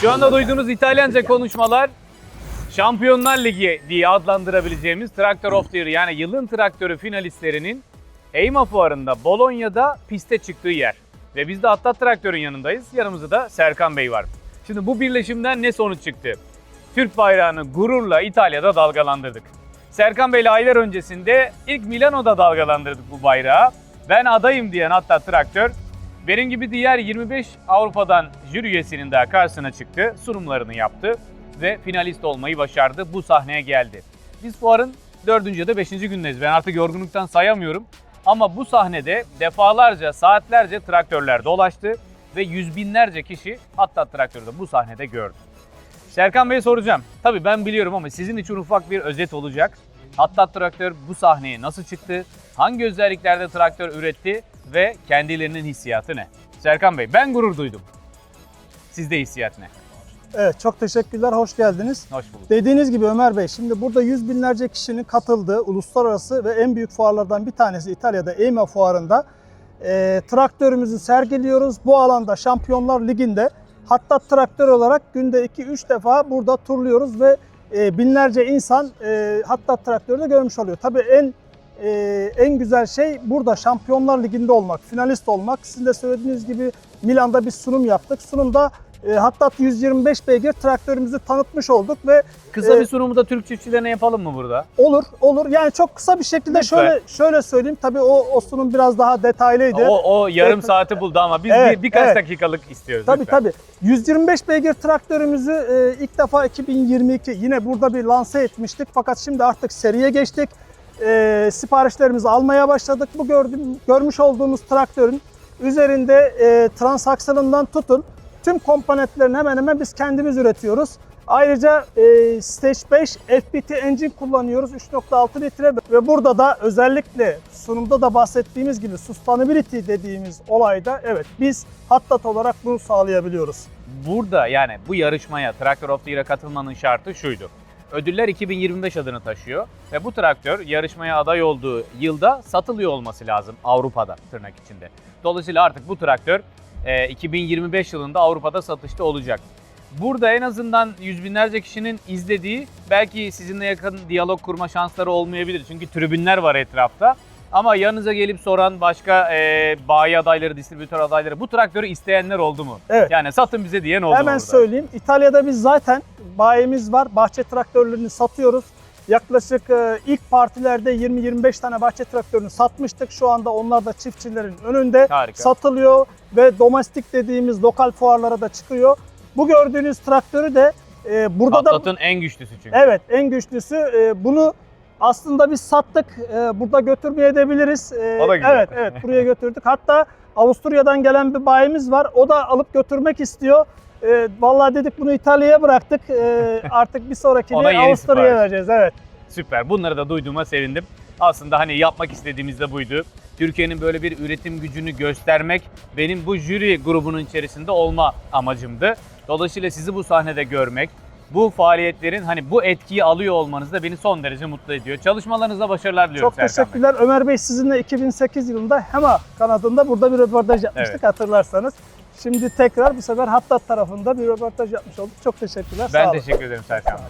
Şu anda duyduğunuz İtalyanca konuşmalar Şampiyonlar Ligi diye adlandırabileceğimiz Tractor of the Year yani yılın traktörü finalistlerinin EIMA fuarında Bologna'da piste çıktığı yer. Ve biz de hatta traktörün yanındayız. Yanımızda da Serkan Bey var. Şimdi bu birleşimden ne sonuç çıktı? Türk bayrağını gururla İtalya'da dalgalandırdık. Serkan Bey'le aylar öncesinde ilk Milano'da dalgalandırdık bu bayrağı. Ben adayım diyen hatta traktör benim gibi diğer 25 Avrupa'dan jüri üyesinin daha karşısına çıktı, sunumlarını yaptı ve finalist olmayı başardı. Bu sahneye geldi. Biz fuarın 4. ya da 5. gündeyiz. Ben artık yorgunluktan sayamıyorum. Ama bu sahnede defalarca, saatlerce traktörler dolaştı ve yüz binlerce kişi hatta traktörü de bu sahnede gördü. Serkan Bey'e soracağım. Tabii ben biliyorum ama sizin için ufak bir özet olacak. Hatta traktör bu sahneye nasıl çıktı? Hangi özelliklerde traktör üretti ve kendilerinin hissiyatı ne? Serkan Bey ben gurur duydum. Sizde hissiyat ne? Evet çok teşekkürler, hoş geldiniz. Hoş bulduk. Dediğiniz gibi Ömer Bey, şimdi burada yüz binlerce kişinin katıldığı uluslararası ve en büyük fuarlardan bir tanesi İtalya'da EIMA fuarında e, traktörümüzü sergiliyoruz. Bu alanda Şampiyonlar Ligi'nde hatta traktör olarak günde 2-3 defa burada turluyoruz ve e, binlerce insan e, hatta traktörü de görmüş oluyor. Tabii en e, en güzel şey burada Şampiyonlar Ligi'nde olmak, finalist olmak. Sizin de söylediğiniz gibi Milan'da bir sunum yaptık. Sunumda e, hatta 125 beygir traktörümüzü tanıtmış olduk ve Kısa Ee, bir sunumu da Türk çiftçilerine yapalım mı burada? olur olur yani çok kısa bir şekilde Lütfen. şöyle şöyle söyleyeyim tabii o, o sunum biraz daha detaylıydı. O, o yarım Evet. saati buldu ama biz Evet, bir, birkaç evet. dakikalık istiyoruz. Tabii lütfen. tabii. 125 beygir traktörümüzü e, ilk defa 2022 yine burada bir lanse etmiştik. Fakat şimdi artık seriye geçtik. E, siparişlerimizi almaya başladık. Bu gördüğüm, görmüş olduğumuz traktörün üzerinde e, transaksiyonundan tutun tüm komponentlerini hemen hemen biz kendimiz üretiyoruz. Ayrıca e, Stage 5 FPT engine kullanıyoruz 3.6 litre ve burada da özellikle sunumda da bahsettiğimiz gibi sustainability dediğimiz olayda evet biz hattat olarak bunu sağlayabiliyoruz. Burada yani bu yarışmaya Traktör of the Year'a katılmanın şartı şuydu. Ödüller 2025 adını taşıyor ve bu traktör yarışmaya aday olduğu yılda satılıyor olması lazım Avrupa'da tırnak içinde. Dolayısıyla artık bu traktör e, 2025 yılında Avrupa'da satışta olacak. Burada en azından yüz binlerce kişinin izlediği belki sizinle yakın diyalog kurma şansları olmayabilir. Çünkü tribünler var etrafta. Ama yanınıza gelip soran başka e, bayi adayları, distribütör adayları bu traktörü isteyenler oldu mu? Evet. Yani satın bize diyen oldu mu Hemen burada? söyleyeyim. İtalya'da biz zaten bayimiz var. Bahçe traktörlerini satıyoruz. Yaklaşık e, ilk partilerde 20-25 tane bahçe traktörünü satmıştık. Şu anda onlar da çiftçilerin önünde Harika. satılıyor ve domestik dediğimiz lokal fuarlara da çıkıyor. Bu gördüğünüz traktörü de e, burada da Atlat'ın en güçlüsü çünkü. evet en güçlüsü E, bunu aslında biz sattık. E, burada götürmeye edebiliriz. E, O da güzel. Evet evet buraya götürdük. Hatta Avusturya'dan gelen bir bayimiz var. O da alıp götürmek istiyor. E, vallahi dedik bunu İtalya'ya bıraktık. E, artık bir sonrakini Avusturya'ya vereceğiz. Evet. Süper. Bunları da duyduğuma sevindim. Aslında hani yapmak istediğimiz de buydu. Türkiye'nin böyle bir üretim gücünü göstermek benim bu jüri grubunun içerisinde olma amacımdı. Dolayısıyla sizi bu sahnede görmek, bu faaliyetlerin hani bu etkiyi alıyor olmanız da beni son derece mutlu ediyor. Çalışmalarınızda başarılar diliyorum Çok Serkan Bey. teşekkürler. Ömer Bey sizinle 2008 yılında HEMA kanadında burada bir röportaj yapmıştık Evet. hatırlarsanız. Şimdi tekrar bu sefer Hattat tarafında bir röportaj yapmış olduk. Çok teşekkürler. Ben Sağ olun. teşekkür ederim Serkan.